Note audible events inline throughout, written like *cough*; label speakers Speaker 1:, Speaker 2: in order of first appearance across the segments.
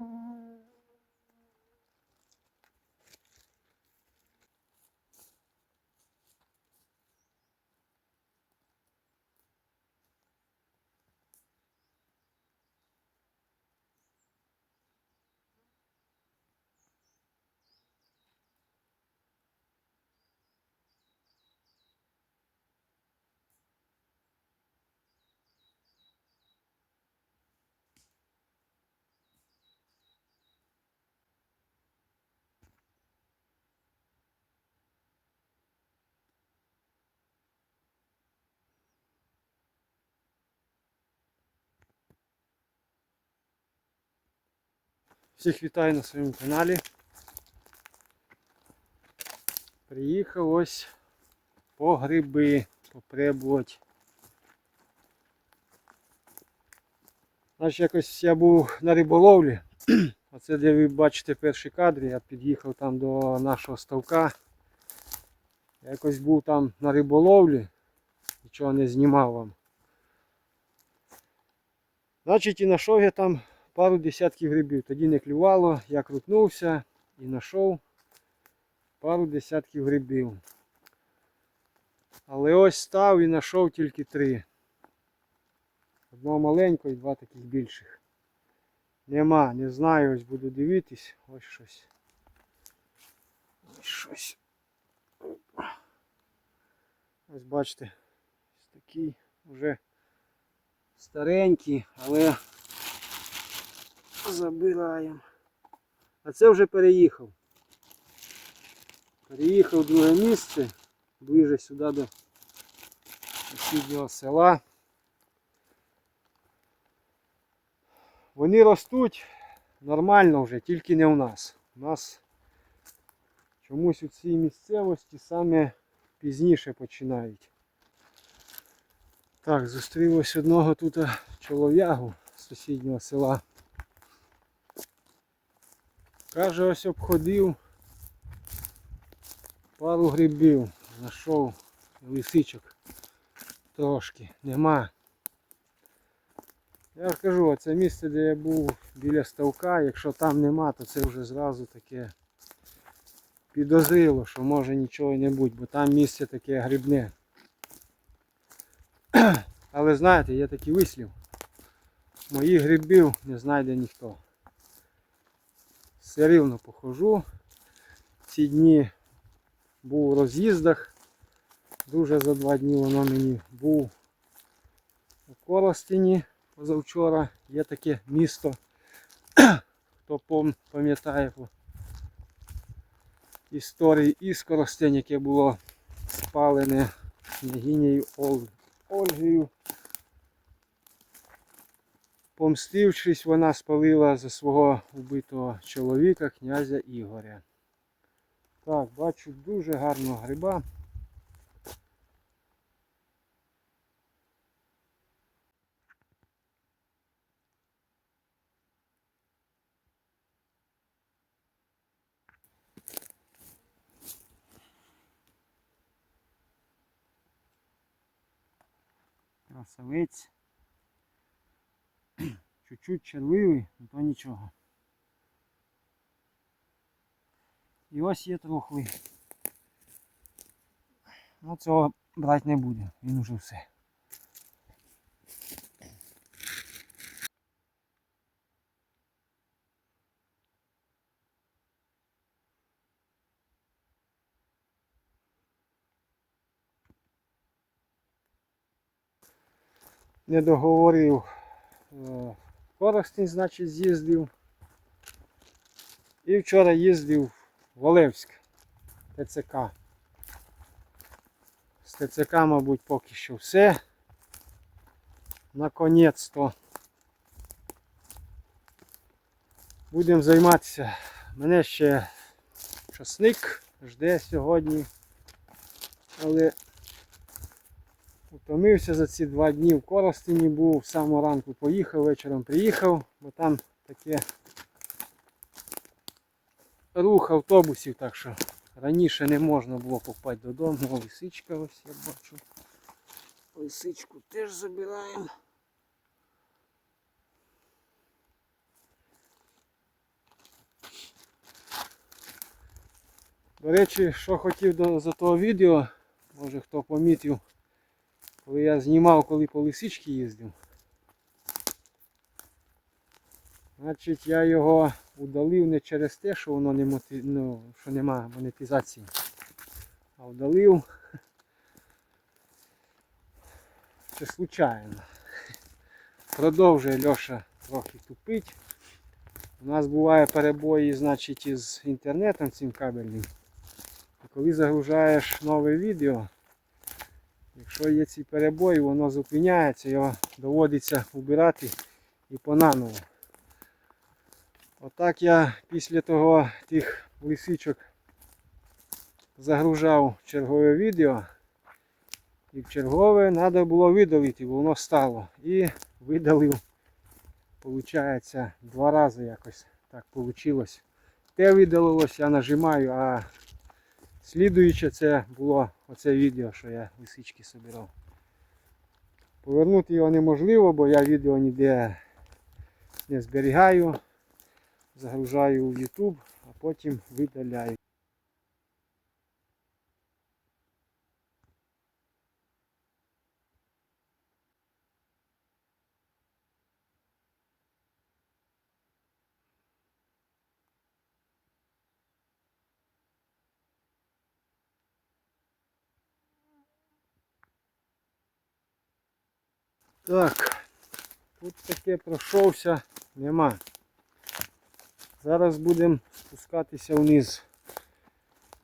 Speaker 1: Mm-hmm. Всіх вітаю на своєму каналі. Приїхав ось по гриби попробувати. Значить, якось я був на риболовлі. *clears throat* Оце де ви бачите перші кадри, я під'їхав там до нашого ставка. Якось був там на риболовлі, нічого не знімав вам. Значить, і знайшов я там пару десятків грибів. Тоді не клювало, я крутнувся і знайшов пару десятків грибів. Але ось став і знайшов тільки три. Одного маленького і два таких більших. Нема, не знаю, ось буду дивитись. Ось щось. Ось щось. Ось бачите, ось такий вже старенький, але забираємо. А це вже переїхав. Переїхав в друге місце, ближе сюди до сусіднього села. Вони ростуть нормально вже, тільки не у нас. У нас чомусь у цій місцевості саме пізніше починають. Так, зустрів ось одного тут чолов'ягу з сусіднього села. Каже, ось обходив пару грибів, знайшов лисичок трошки, нема. Я кажу, це місце, де я був біля ставка, якщо там нема, то це вже зразу таке підозріло, що може нічого не бути, бо там місце таке грибне. *clears throat* Але знаєте, є такий вислів. Моїх грибів не знайде ніхто. Все рівно похожу. Ці дні був у роз'їздах. Дуже за два дні воно мені був у Коростені позавчора. Є таке місто. *clears throat* Хто пам'ятає по історії із Коростень, яке було спалене княгинею Ол- Ольгою. Помстившись, вона спалила за свого вбитого чоловіка, князя Ігоря. Так, бачу дуже гарного гриба. Красавець. Чуть-чуть червивий, ну то нічого. І ось є трохли. Ну цього брати не буде, він уже все. Не договорив. Коростень, значить, з'їздив. І вчора їздив в Олевськ, ТЦК. З ТЦК, мабуть, поки що все. Наконець-то. Будемо займатися. Мене ще часник жде сьогодні. Але Утомився за ці два дні в Коростені був, самого ранку поїхав, вечором приїхав, бо там таке рух автобусів, так що раніше не можна було попати додому. О, лисичка ось я бачу. Лисичку теж забираємо. До речі, що хотів до, за того відео, може хто помітив. Коли я знімав, коли по лисички їздив. Значить я його удалив не через те, що воно не моти... ну, що нема монетизації. А удалив *laughs* це случайно. Продовжує Льоша трохи тупить. У нас буває перебої значить, із інтернетом цим кабельним. І коли загружаєш нове відео, Якщо є ці перебої, воно зупиняється, його доводиться убирати і понаново. Отак я після того тих лисичок загружав чергове відео. І в чергове треба було видалити, воно стало. І видалив, виходить, два рази якось так вийшло. Те видалилось, я нажимаю, а слідуюче це було оце відео, що я лисички собирав. Повернути його неможливо, бо я відео ніде не зберігаю. Загружаю в YouTube, а потім видаляю. Так, тут таке пройшовся, нема. Зараз будемо спускатися вниз.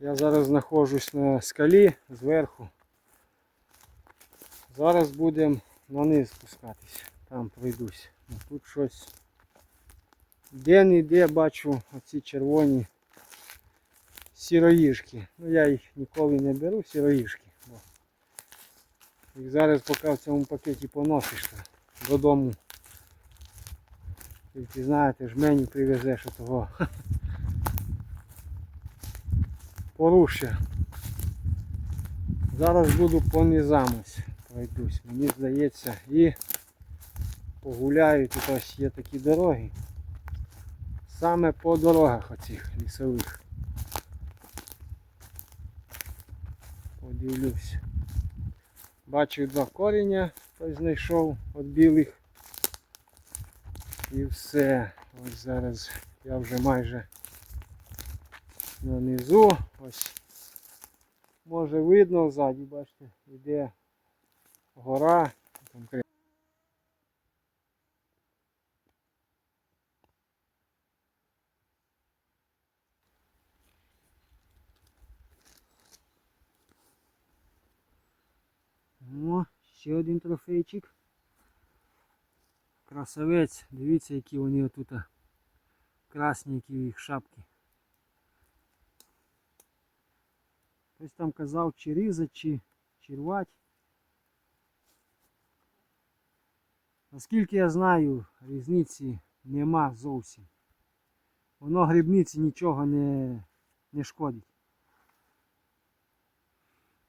Speaker 1: Я зараз знаходжусь на скалі зверху. Зараз будемо на низ спускатися. Там пройдусь. Тут щось де не де бачу оці червоні сіроїжки. Ну я їх ніколи не беру, сіроїжки. Їх зараз поки в цьому пакеті поносиш додому. Тільки знаєте, ж мені привезеш того *laughs* порушя. Зараз буду по низамось пройдусь. Мені здається і погуляю. Тут ось є такі дороги. Саме по дорогах оцих лісових. Подивлюсь. Бачу два коріння, хтось знайшов від білих. І все. Ось зараз я вже майже нанизу. Ось може видно ззаді, бачите, йде гора конкретно. О, ще один трофейчик. Красавець, дивіться, які вони отут красні, які їх шапки. Хтось там казав, чи різать, чи, чи рвать. Наскільки я знаю, різниці нема зовсім. Воно грибниці нічого не, не шкодить.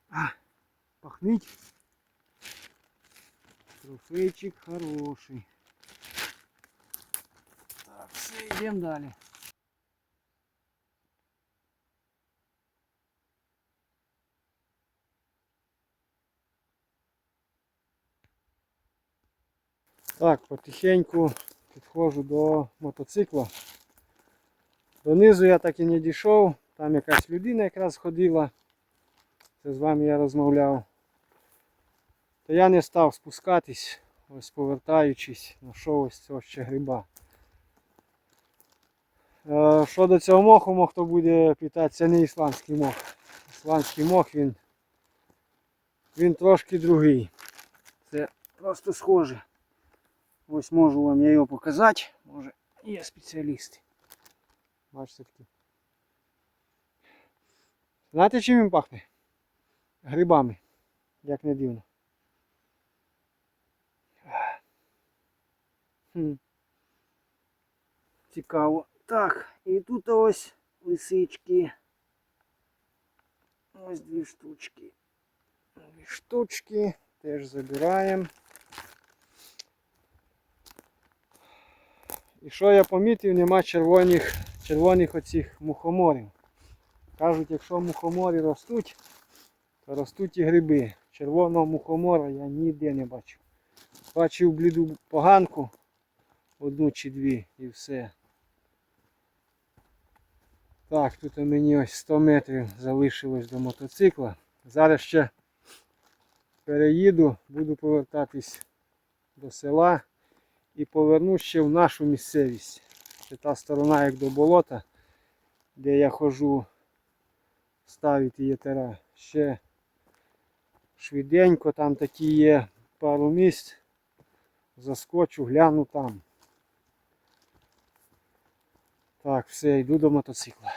Speaker 1: А, пахнить. Трофейчик хороший. Так, все, йдемо далі. Так, потихеньку підходжу до мотоцикла. Донизу я так і не дійшов, там якась людина якраз ходила. Це з вами я розмовляв. То я не став спускатись, ось повертаючись, знайшов ось цього ще гриба. Е, Щодо цього моху, мох хто буде питати, це не ісландський мох. Ісландський мох він, він трошки другий. Це просто схоже. Ось можу вам я його показати. Може є спеціалісти. Бачите такі. Знаєте чим він пахне? Грибами. Як не дивно. Цікаво. Так, і тут ось лисички. Ось дві штучки. Дві штучки. Теж забираємо. І що я помітив, нема червоних, червоних оцих мухоморів. Кажуть, якщо мухомори ростуть, то ростуть і гриби. Червоного мухомора я ніде не бачу. Бачив бліду поганку, одну чи дві і все. Так, тут у мені ось 100 метрів залишилось до мотоцикла. Зараз ще переїду, буду повертатись до села і повернусь ще в нашу місцевість. Це та сторона як до болота, де я ходжу ставити єтера. Ще швиденько, там такі є пару місць. Заскочу, гляну там. Так, все, йду до мотоцикла.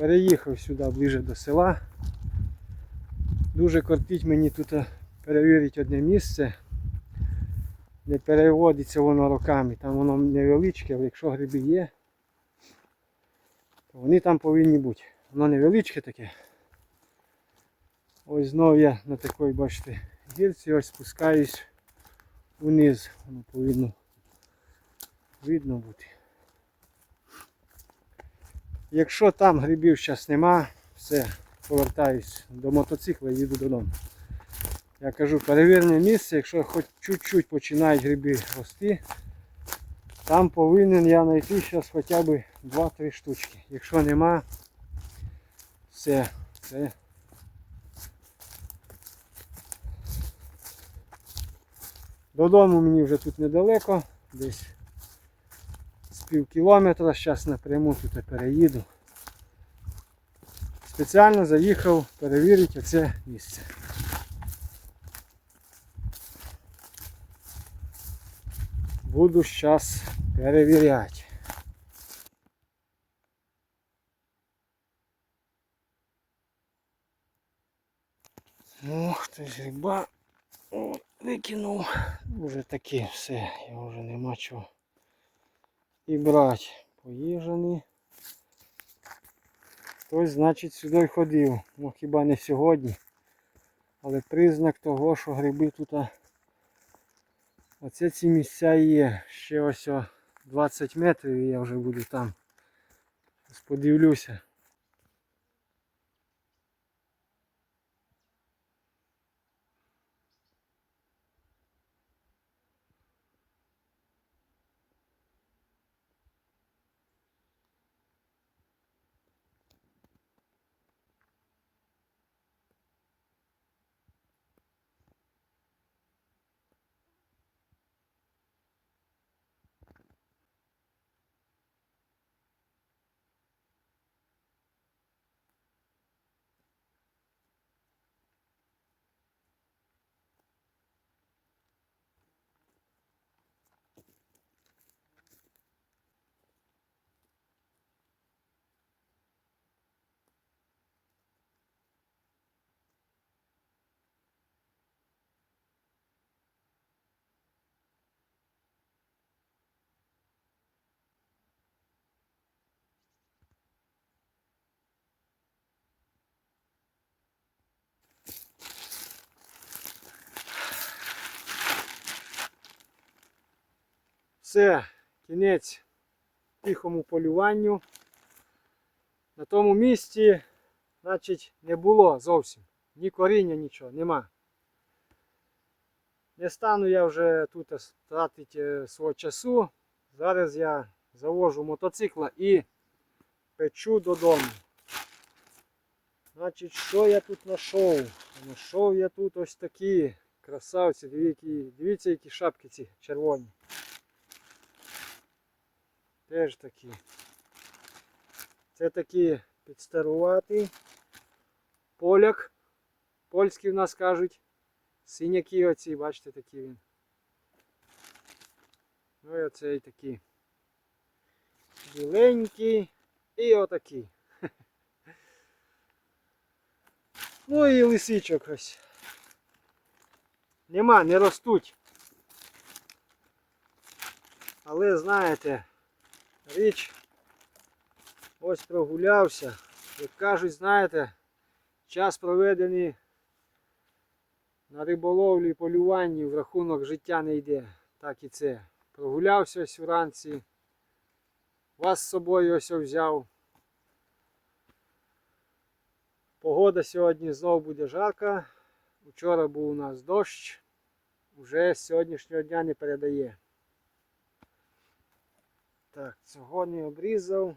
Speaker 1: Переїхав сюди ближче до села. Дуже кортить мені тут е, перевірити одне місце. Не переводиться воно роками. Там воно невеличке, але якщо гриби є, то вони там повинні бути. Воно невеличке таке. Ось знову я на такій, бачите, гірці ось спускаюсь вниз. Воно повинно видно бути. Якщо там грибів зараз нема, все, повертаюсь до мотоцикла і їду додому. Я кажу, перевірене місце, якщо хоч чуть-чуть починають гриби рости, там повинен я знайти зараз хоча б 2-3 штучки. Якщо нема, все, це. Додому мені вже тут недалеко, десь пів кілометра, зараз напряму тут переїду. Спеціально заїхав перевірити оце місце. Буду зараз перевіряти. Ну, хтось гриба викинув. Уже таке все, я вже нема чого і брати. Поїжджаний. Хтось, значить, сюди ходив. Ну хіба не сьогодні. Але признак того, що гриби тут. Оце ці місця є. Ще ось о 20 метрів і я вже буду там. Ось Все, кінець тихому полюванню. На тому місці, значить, не було зовсім. Ні коріння, нічого, нема. Не стану я вже тут тратити свого часу. Зараз я завожу мотоцикла і печу додому. Значить, що я тут знайшов? Знайшов я тут ось такі красавці. Дивіться, які шапки ці червоні. Теж такі. Це такі підстаруватий поляк. Польські в нас кажуть. Синяки оці, бачите, такі він. Ну і оцей такий. Біленький і отакий. *laughs* Ну і лисичок ось. Нема, не ростуть. Але знаєте, річ ось прогулявся. Як кажуть, знаєте, час проведений на риболовлі, полюванні в рахунок життя не йде. Так і це. Прогулявся ось вранці. Вас з собою ось взяв. Погода сьогодні знов буде жарка. Вчора був у нас дощ. Уже з сьогоднішнього дня не передає. Так, цього не обрізав.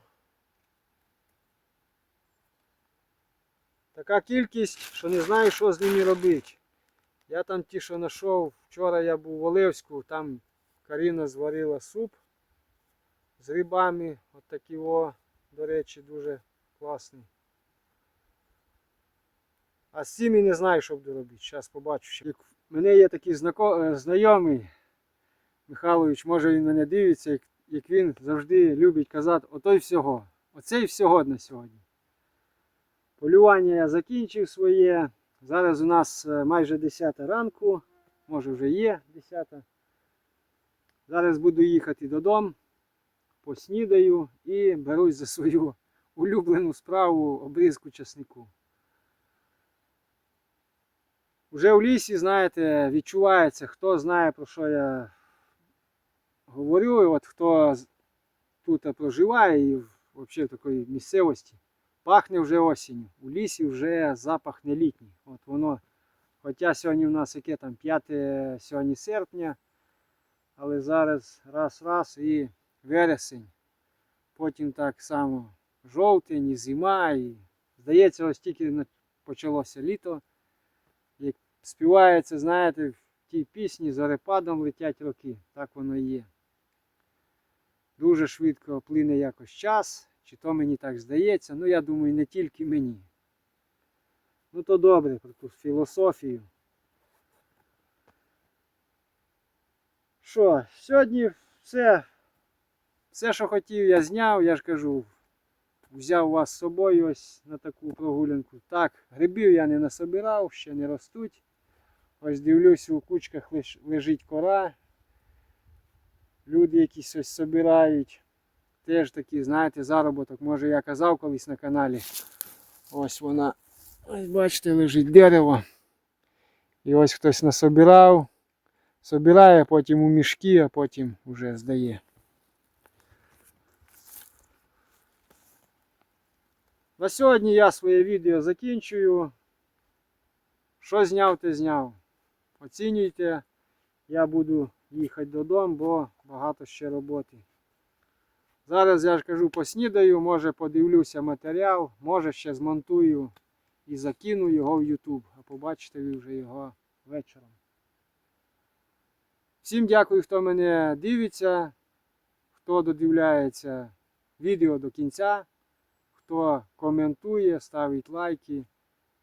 Speaker 1: Така кількість, що не знаю, що з ними робити. Я там ті, що знайшов, вчора я був в Оливську, там Каріна зварила суп з рибами. От такі о, до речі, дуже класний. А з цими не знаю, що буду робити. Зараз побачу. в мене є такий е, знайомий Михайлович, може він мене дивиться, як, він завжди любить казати, ото й всього. Оце й всього на сьогодні. Полювання я закінчив своє. Зараз у нас е, майже 10 ранку, може вже є 10. Зараз буду їхати додому, поснідаю і берусь за свою улюблену справу обрізку часнику. Уже в лісі, знаєте, відчувається, хто знає, про що я говорю, і от хто тут проживає і взагалі в такої місцевості. Пахне вже осінню. У лісі вже запах не літній. От воно, хоча сьогодні у нас яке там 5 сьогодні серпня, але зараз раз-раз і вересень. Потім так само жовтень, і зима, і здається, ось тільки почалося літо. Як співається, знаєте, в тій пісні зорепадом летять роки. Так воно і є. Дуже швидко плине якось час, чи то мені так здається. Ну, я думаю, не тільки мені. Ну то добре про ту філософію. Що, сьогодні все, все, що хотів, я зняв, я ж кажу, взяв вас з собою ось на таку прогулянку. Так, грибів я не насобирав, ще не ростуть. Ось дивлюсь, у кучках лежить кора. Люди якісь ось собирають. Теж такий, знаєте, заробіток. Може я казав колись на каналі. Ось вона. Ось бачите, лежить дерево. І ось хтось насобирав. Собирає потім у мішки, а потім вже здає. На сьогодні я своє відео закінчую. Що зняв, те зняв. Оцінюйте. Я буду їхати додому, бо багато ще роботи. Зараз я ж кажу, поснідаю, може подивлюся матеріал, може ще змонтую і закину його в YouTube, а побачите ви вже його вечором. Всім дякую, хто мене дивиться, хто додивляється відео до кінця, хто коментує, ставить лайки.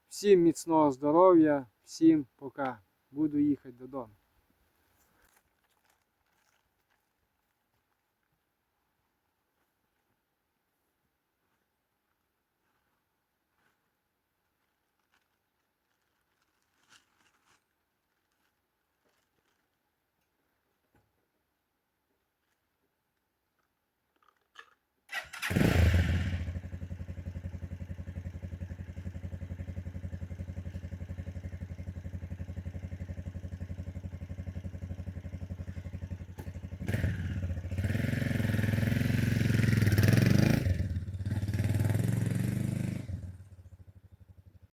Speaker 1: Всім міцного здоров'я, всім пока. Буду їхати додому.